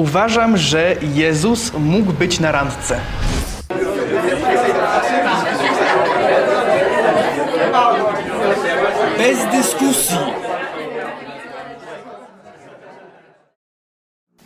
Uważam, że Jezus mógł być na randce. Bez dyskusji.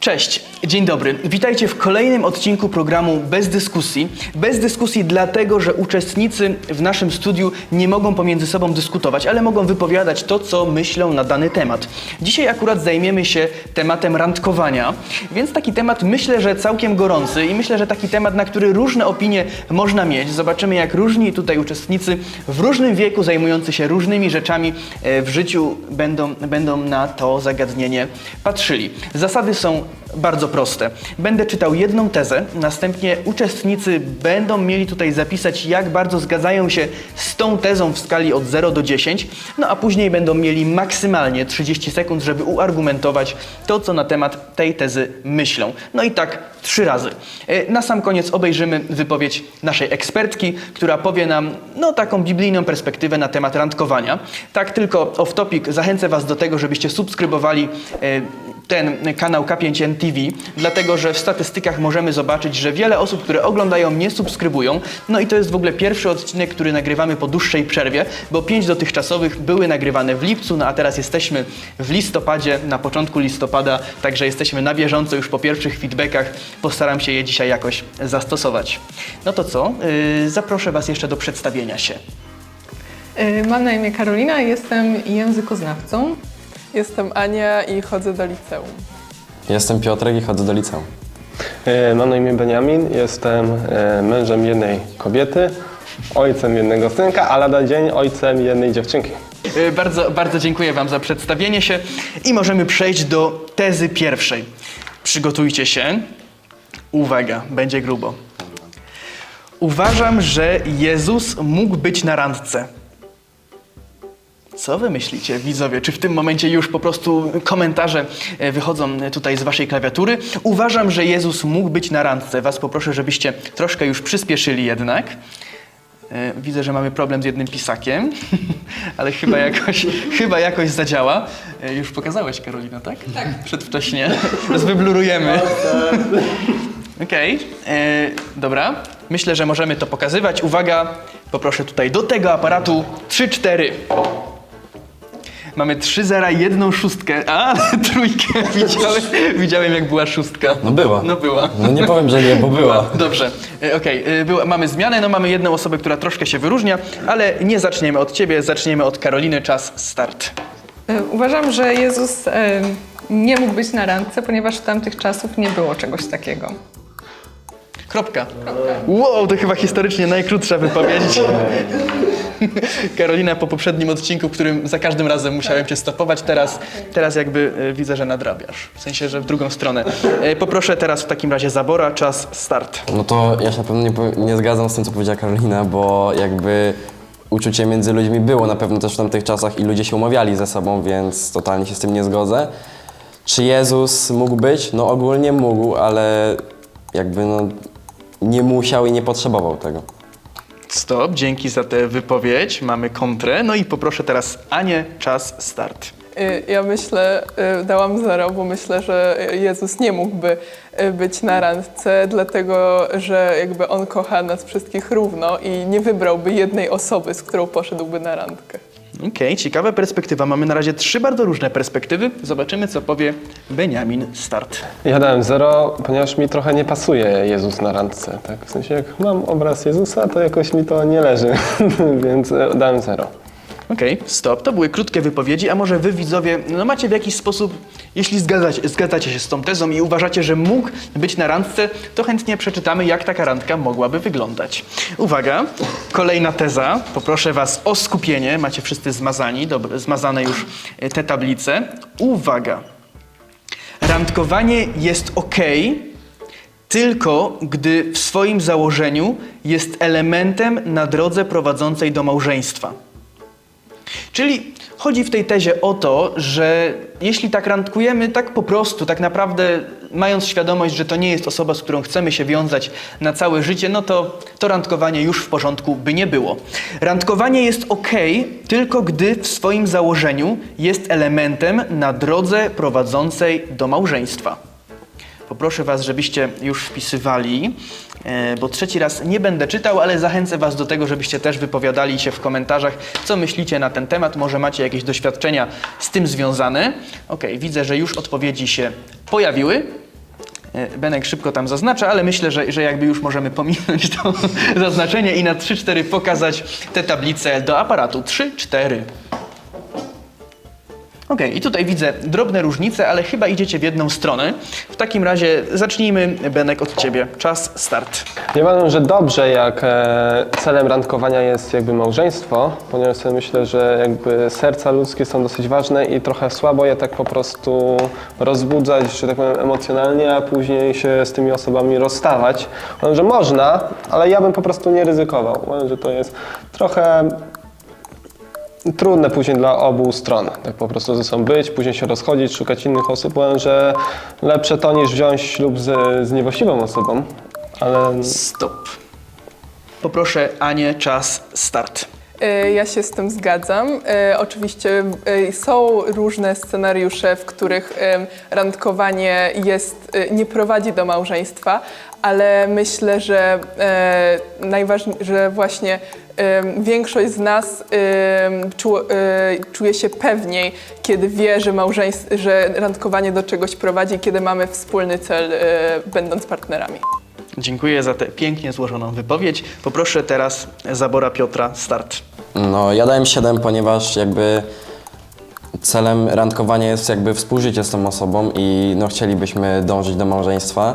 Cześć, dzień dobry. Witajcie w kolejnym odcinku programu Bez Dyskusji. Bez dyskusji dlatego, że uczestnicy w naszym studiu nie mogą pomiędzy sobą dyskutować, ale mogą wypowiadać to, co myślą na dany temat. Dzisiaj akurat zajmiemy się tematem randkowania, więc taki temat myślę, że całkiem gorący i myślę, że taki temat, na który różne opinie można mieć. Zobaczymy, jak różni tutaj uczestnicy w różnym wieku, zajmujący się różnymi rzeczami e, w życiu, będą, będą na to zagadnienie patrzyli. Zasady są bardzo proste. Będę czytał jedną tezę, następnie uczestnicy będą mieli tutaj zapisać, jak bardzo zgadzają się z tą tezą w skali od 0 do 10, no a później będą mieli maksymalnie 30 sekund, żeby uargumentować to, co na temat tej tezy myślą. No i tak trzy razy. E, Na sam koniec obejrzymy wypowiedź naszej ekspertki, która powie nam no, taką biblijną perspektywę na temat randkowania. Tak tylko off topic, zachęcę Was do tego, żebyście subskrybowali e, ten kanał K5N TV, dlatego że w statystykach możemy zobaczyć, że wiele osób, które oglądają, nie subskrybują. No i to jest w ogóle pierwszy odcinek, który nagrywamy po dłuższej przerwie, bo pięć dotychczasowych były nagrywane w lipcu, no a teraz jesteśmy w listopadzie, na początku listopada, także jesteśmy na bieżąco już po pierwszych feedbackach. Postaram się je dzisiaj jakoś zastosować. No to co? Yy, zaproszę Was jeszcze do przedstawienia się. Y, Mam na imię Karolina, jestem językoznawcą. Jestem Ania i chodzę do liceum. Jestem Piotrek i chodzę do liceum. E, Mam na imię Beniamin, jestem e, mężem jednej kobiety, ojcem jednego synka, a lada dzień ojcem jednej dziewczynki. Y, Bardzo, bardzo dziękuję Wam za przedstawienie się i możemy przejść do tezy pierwszej. Przygotujcie się. Uwaga, będzie grubo. Uważam, że Jezus mógł być na randce. Co wy myślicie, widzowie? Czy w tym momencie już po prostu komentarze e, wychodzą e, tutaj z waszej klawiatury? Uważam, że Jezus mógł być na randce. Was poproszę, żebyście troszkę już przyspieszyli jednak. E, Widzę, że mamy problem z jednym pisakiem, ale chyba jakoś, chyba jakoś zadziała. Już pokazałeś, Karolina, tak? Tak. Przedwcześnie. Teraz wyblurujemy. Okej, e, dobra. Myślę, że możemy to pokazywać. Uwaga, poproszę tutaj do tego aparatu 3-4. Mamy 3 zera, jedną szóstkę, a trójkę. Widziałem, widziałem jak była szóstka. No była. No była. No nie powiem, że nie, bo była. Dobrze, e, okej. e, była- Mamy zmianę, no mamy jedną osobę, która troszkę się wyróżnia, ale nie zaczniemy od ciebie, zaczniemy od Karoliny. Czas start. Y, Uważam, że Jezus nie mógł być na randce, ponieważ w tamtych czasów nie było czegoś takiego. Kropka. Wow, to chyba historycznie najkrótsza wypowiedź. Karolina po poprzednim odcinku, w którym za każdym razem musiałem cię stopować, teraz, teraz jakby e, widzę, że nadrabiasz. W sensie, że w drugą stronę. E, Poproszę teraz w takim razie Zabora, czas start. No to ja się na pewno nie, nie zgadzam z tym, co powiedziała Karolina, bo jakby uczucie między ludźmi było na pewno też w tamtych czasach i ludzie się umawiali ze sobą, więc totalnie się z tym nie zgodzę. Czy Jezus mógł być? No ogólnie mógł, ale jakby no nie musiał i nie potrzebował tego. Stop, dzięki za tę wypowiedź. Mamy kontrę. No i poproszę teraz Anię, czas start. Y, Ja myślę, y, dałam zero, bo myślę, że Jezus nie mógłby y, być na randce, dlatego że jakby On kocha nas wszystkich równo i nie wybrałby jednej osoby, z którą poszedłby na randkę. Okej, ciekawa perspektywa. Mamy na razie trzy bardzo różne perspektywy. Zobaczymy, co powie Beniamin. Start. Ja dałem zero, ponieważ mi trochę nie pasuje Jezus na randce. Tak? W sensie jak mam obraz Jezusa, to jakoś mi to nie leży, więc e, dałem zero. Okej, stop. To były krótkie wypowiedzi, a może wy widzowie, no macie w jakiś sposób, jeśli zgadzacie, zgadzacie się z tą tezą i uważacie, że mógł być na randce, to chętnie przeczytamy, jak taka randka mogłaby wyglądać. Uwaga, kolejna teza. Poproszę was o skupienie. Macie wszyscy zmazani, dobra, zmazane już e, te tablice. Uwaga. Randkowanie jest ok, tylko gdy w swoim założeniu jest elementem na drodze prowadzącej do małżeństwa. Czyli chodzi w tej tezie o to, że jeśli tak randkujemy, tak po prostu, tak naprawdę mając świadomość, że to nie jest osoba, z którą chcemy się wiązać na całe życie, no to to randkowanie już w porządku by nie było. Randkowanie jest ok, tylko gdy w swoim założeniu jest elementem na drodze prowadzącej do małżeństwa. Poproszę Was, żebyście już wpisywali, e, bo trzeci raz nie będę czytał, ale zachęcę Was do tego, żebyście też wypowiadali się w komentarzach, co myślicie na ten temat. Może macie jakieś doświadczenia z tym związane. Ok, widzę, że już odpowiedzi się pojawiły. E, Benek szybko tam zaznacza, ale myślę, że, że jakby już możemy pominąć to zaznaczenie i na 3-4 pokazać te tablice do aparatu. 3-4. Okej, i tutaj widzę drobne różnice, ale chyba idziecie w jedną stronę. W takim razie zacznijmy, Benek, od Ciebie. Czas, start. Ja uważam, że dobrze, jak e, celem randkowania jest jakby małżeństwo, ponieważ sobie myślę, że jakby serca ludzkie są dosyć ważne i trochę słabo je tak po prostu rozbudzać, że tak powiem, emocjonalnie, a później się z tymi osobami rozstawać. Uważam, że można, ale ja bym po prostu nie ryzykował. Uważam, że to jest trochę trudne później dla obu stron. Tak po prostu ze sobą być, później się rozchodzić, szukać innych osób. Uważam, że lepsze to niż wziąć ślub z, z niewłaściwą osobą, ale Stop. Poproszę Anię, czas, start. E, Ja się z tym zgadzam. E, Oczywiście e, są różne scenariusze, w których em, randkowanie jest, e, nie prowadzi do małżeństwa, ale myślę, że e, najważniej, że właśnie większość z nas czu, e, czuje się pewniej, kiedy wie, że, małżeństw, że randkowanie do czegoś prowadzi, kiedy mamy wspólny cel, e, będąc partnerami. Dziękuję za tę pięknie złożoną wypowiedź. Poproszę teraz Zabora Piotra, start. No, ja dałem 7, ponieważ jakby celem randkowania jest jakby współżycie z tą osobą i no, chcielibyśmy dążyć do małżeństwa.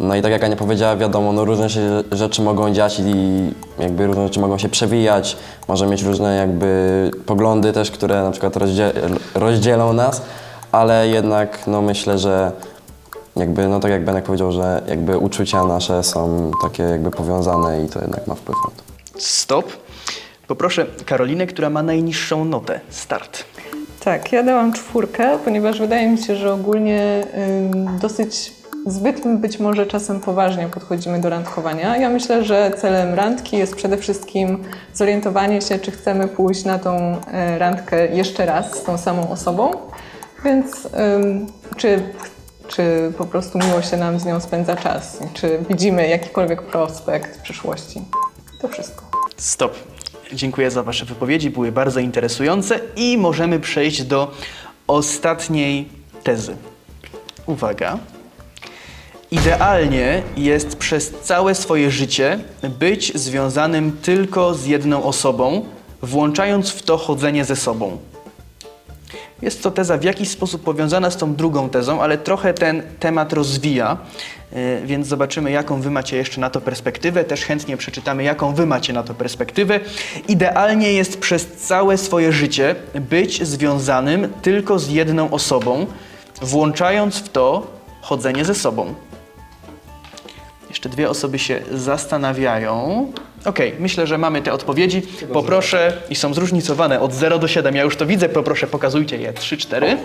No i tak jak Ania powiedziała, wiadomo, no, różne się rzeczy mogą dziać i jakby różne rzeczy mogą się przewijać, możemy mieć różne jakby poglądy też, które na przykład rozdzie rozdzielą nas, ale jednak no, myślę, że jakby, no tak jak Benek powiedział, że jakby uczucia nasze są takie jakby powiązane i to jednak ma wpływ na to. Stop. Poproszę Karolinę, która ma najniższą notę. Start. Tak, ja dałam czwórkę, ponieważ wydaje mi się, że ogólnie ym, dosyć zbyt być może czasem poważnie podchodzimy do randkowania. Ja myślę, że celem randki jest przede wszystkim zorientowanie się, czy chcemy pójść na tą e, randkę jeszcze raz z tą samą osobą, więc czy, czy po prostu miło się nam z nią spędza czas, czy widzimy jakikolwiek prospekt w przyszłości. To wszystko. Stop. Dziękuję za Wasze wypowiedzi, były bardzo interesujące i możemy przejść do ostatniej tezy. Uwaga. Idealnie jest przez całe swoje życie być związanym tylko z jedną osobą, włączając w to chodzenie ze sobą. Jest to teza w jakiś sposób powiązana z tą drugą tezą, ale trochę ten temat rozwija, yy, więc zobaczymy, jaką wy macie jeszcze na to perspektywę. Też chętnie przeczytamy, jaką wy macie na to perspektywę. Idealnie jest przez całe swoje życie być związanym tylko z jedną osobą, włączając w to chodzenie ze sobą. Jeszcze dwie osoby się zastanawiają. Okej, myślę, że mamy te odpowiedzi. Poproszę, i są zróżnicowane od 0 do 7. Ja już to widzę, poproszę, pokazujcie je 3, 4.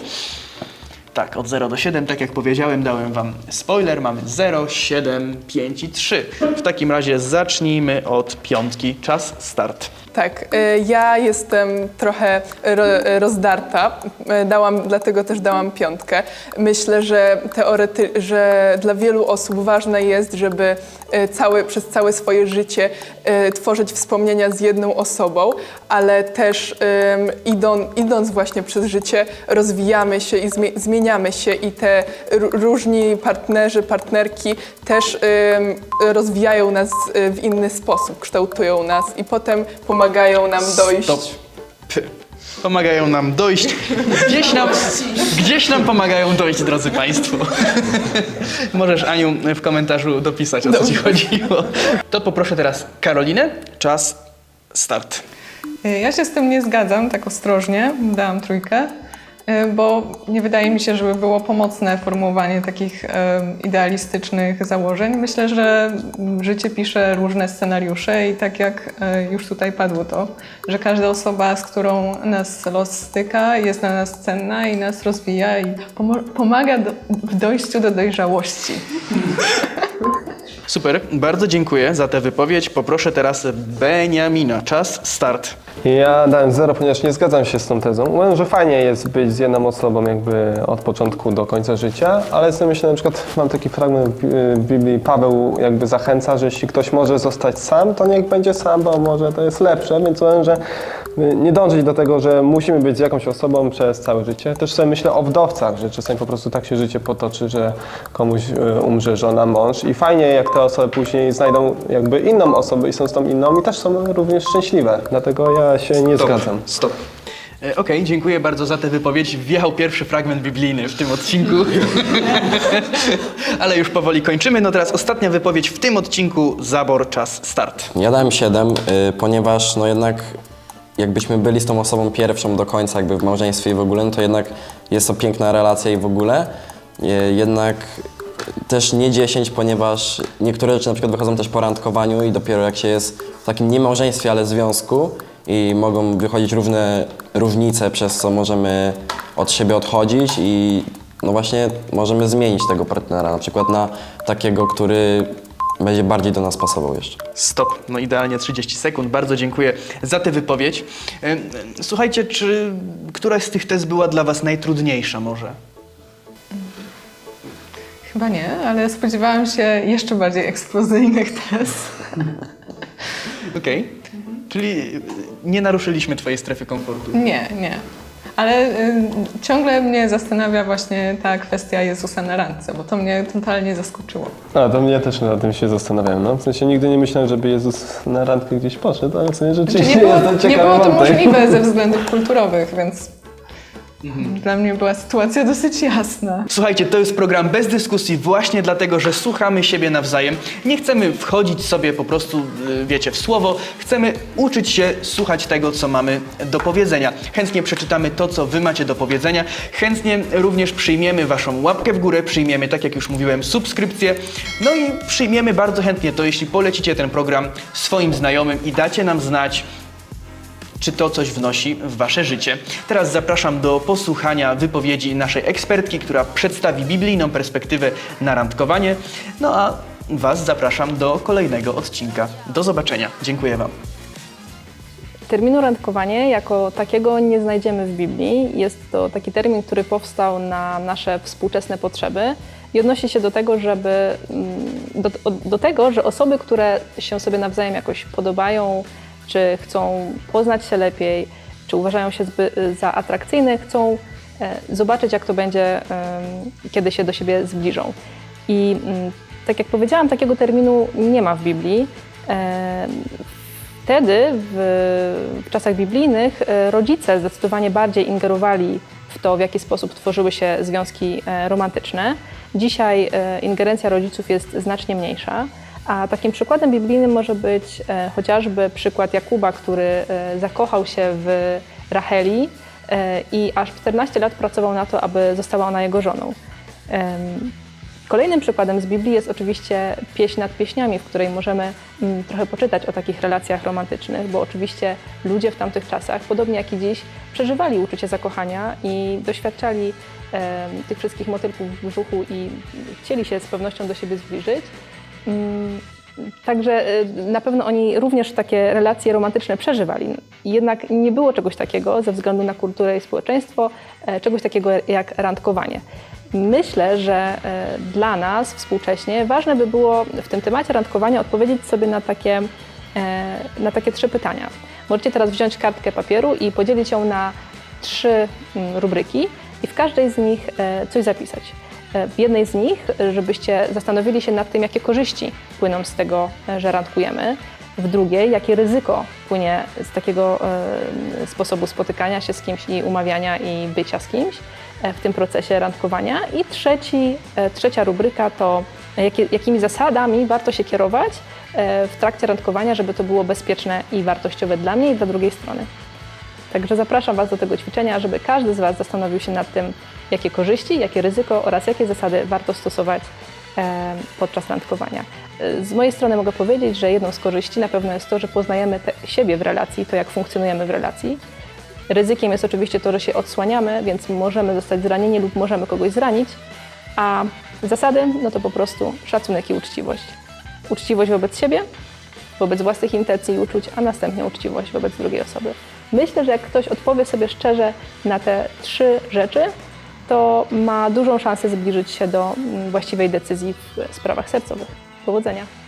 Tak, od 0 do 7, tak jak powiedziałem, dałem Wam spoiler. Mamy 0, 7, 5 i 3. W takim razie zacznijmy od piątki. Czas, start. Tak, y, ja jestem trochę ro, rozdarta, y, dałam, dlatego też dałam piątkę. Myślę, że teorety, że dla wielu osób ważne jest, żeby y, przez całe swoje życie tworzyć wspomnienia z jedną osobą, ale też idą, idąc właśnie przez życie rozwijamy się i zmie- zmieniamy się i te różni partnerzy, partnerki też rozwijają nas y, w inny sposób, kształtują nas i potem pomagają nam dojść. Stop. Pomagają nam dojść. Gdzieś nam, gdzieś nam pomagają dojść, drodzy Państwo. Możesz, Aniu, w komentarzu dopisać, o co Ci chodziło. To poproszę teraz Karolinę. Czas, start. Ja się z tym nie zgadzam, tak ostrożnie, dałam trójkę, bo nie wydaje mi się, żeby było pomocne formułowanie takich y, idealistycznych założeń. Myślę, że życie pisze różne scenariusze i tak jak y, już tutaj padło to, że każda osoba, z którą nas los styka, jest dla nas cenna i nas rozwija i pomaga do, w dojściu do dojrzałości. Super, bardzo dziękuję za tę wypowiedź. Poproszę teraz Beniamina. Czas, start. Ja dałem zero, ponieważ nie zgadzam się z tą tezą. Uważam, że fajnie jest być z jedną osobą jakby od początku do końca życia, ale sobie myślę, na przykład mam taki fragment w Bi- w Biblii, Paweł jakby zachęca, że jeśli ktoś może zostać sam, to niech będzie sam, bo może to jest lepsze, więc uważam, że nie dążyć do tego, że musimy być z jakąś osobą przez całe życie. Też sobie myślę o wdowcach, że czasami po prostu tak się życie potoczy, że komuś y, umrze żona, mąż i fajnie jak te osoby później znajdą jakby inną osobę i są z tą inną i też są również szczęśliwe. Dlatego ja się nie zgadzam. Stop. E, Okej, dziękuję bardzo za tę wypowiedź. Wjechał pierwszy fragment biblijny w tym odcinku. Ale już powoli kończymy. No teraz ostatnia wypowiedź w tym odcinku. Zabor, czas, start. Ja dałem 7, y, ponieważ no jednak jakbyśmy byli z tą osobą pierwszą do końca jakby w małżeństwie i w ogóle, no to jednak jest to piękna relacja i w ogóle. Y, Jednak też nie 10, ponieważ niektóre rzeczy na przykład wychodzą też po randkowaniu i dopiero jak się jest w takim nie małżeństwie, ale związku i mogą wychodzić różne różnice, przez co możemy od siebie odchodzić i no właśnie możemy zmienić tego partnera, na przykład na takiego, który będzie bardziej do nas pasował jeszcze. Stop. No idealnie 30 sekund. Bardzo dziękuję za tę wypowiedź. Słuchajcie, czy któraś z tych tez była dla Was najtrudniejsza może? Chyba nie, ale spodziewałam się jeszcze bardziej eksplozyjnych tez. Okej. Czyli nie naruszyliśmy Twojej strefy komfortu. Nie, nie. Ale y, ciągle mnie zastanawia właśnie ta kwestia Jezusa na randce, bo to mnie totalnie zaskoczyło. A, to mnie też na tym się zastanawiałem. No. W sensie nigdy nie myślałem, żeby Jezus na randkę gdzieś poszedł, ale w sensie Znaczy, rzeczywiście nie, było, jest to nie ciekawy było to wątek. możliwe ze względów kulturowych, więc dla mnie była sytuacja dosyć jasna. Słuchajcie, to jest program bez dyskusji właśnie dlatego, że słuchamy siebie nawzajem. Nie chcemy wchodzić sobie po prostu, y, wiecie, w słowo. Chcemy uczyć się słuchać tego, co mamy do powiedzenia. Chętnie przeczytamy to, co wy macie do powiedzenia. Chętnie również przyjmiemy waszą łapkę w górę, przyjmiemy, tak jak już mówiłem, subskrypcję. No i przyjmiemy bardzo chętnie to, jeśli polecicie ten program swoim znajomym i dacie nam znać, czy to coś wnosi w Wasze życie. Teraz zapraszam do posłuchania wypowiedzi naszej ekspertki, która przedstawi biblijną perspektywę na randkowanie. No a Was zapraszam do kolejnego odcinka. Do zobaczenia. Dziękuję Wam. Terminu randkowanie jako takiego nie znajdziemy w Biblii. Jest to taki termin, który powstał na nasze współczesne potrzeby i odnosi się do tego, żeby mm, do, do tego, że osoby, które się sobie nawzajem jakoś podobają, czy chcą poznać się lepiej, czy uważają się za atrakcyjne, chcą e, zobaczyć, jak to będzie, em, kiedy się do siebie zbliżą. I mm, tak jak powiedziałam, takiego terminu nie ma w Biblii. Em, Wtedy, w, czasach biblijnych, e, rodzice zdecydowanie bardziej ingerowali w to, w jaki sposób tworzyły się związki e, romantyczne. Dzisiaj e, ingerencja rodziców jest znacznie mniejsza, a takim przykładem biblijnym może być e, chociażby przykład Jakuba, który e, zakochał się w Racheli e, i aż 14 lat pracował na to, aby została ona jego żoną. Kolejnym przykładem z Biblii jest oczywiście pieśń nad pieśniami, w której możemy mm, trochę poczytać o takich relacjach romantycznych, bo oczywiście ludzie w tamtych czasach, podobnie jak i dziś, przeżywali uczucie zakochania i doświadczali tych wszystkich motylków w brzuchu i chcieli się z pewnością do siebie zbliżyć. Mm, Także y, na pewno oni również takie relacje romantyczne przeżywali. Jednak nie było czegoś takiego ze względu na kulturę i społeczeństwo, e, czegoś takiego jak randkowanie. Myślę, że e, dla nas współcześnie ważne by było w tym temacie randkowania odpowiedzieć sobie na takie, e, na takie trzy pytania. Możecie teraz wziąć kartkę papieru i podzielić ją na trzy mm, rubryki i w każdej z nich coś zapisać. E, W jednej z nich, żebyście zastanowili się nad tym, jakie korzyści płyną z tego, e, że randkujemy. W drugiej, jakie ryzyko płynie z takiego e, sposobu spotykania się z kimś i umawiania i bycia z kimś w tym procesie randkowania. I trzeci, trzecia rubryka to, jakie, jakimi zasadami warto się kierować w trakcie randkowania, żeby to było bezpieczne i wartościowe dla mnie i dla drugiej strony. Także zapraszam Was do tego ćwiczenia, żeby każdy z Was zastanowił się nad tym, jakie korzyści, jakie ryzyko oraz jakie zasady warto stosować podczas randkowania. Z mojej strony mogę powiedzieć, że jedną z korzyści na pewno jest to, że poznajemy siebie w relacji, to jak funkcjonujemy w relacji. Ryzykiem jest oczywiście to, że się odsłaniamy, więc możemy zostać zranieni lub możemy kogoś zranić, a zasady no to po prostu szacunek i uczciwość. Uczciwość wobec siebie, wobec własnych intencji i uczuć, a następnie uczciwość wobec drugiej osoby. Myślę, że jak ktoś odpowie sobie szczerze na te trzy rzeczy, to ma dużą szansę zbliżyć się do mm, właściwej decyzji w sprawach sercowych. Powodzenia!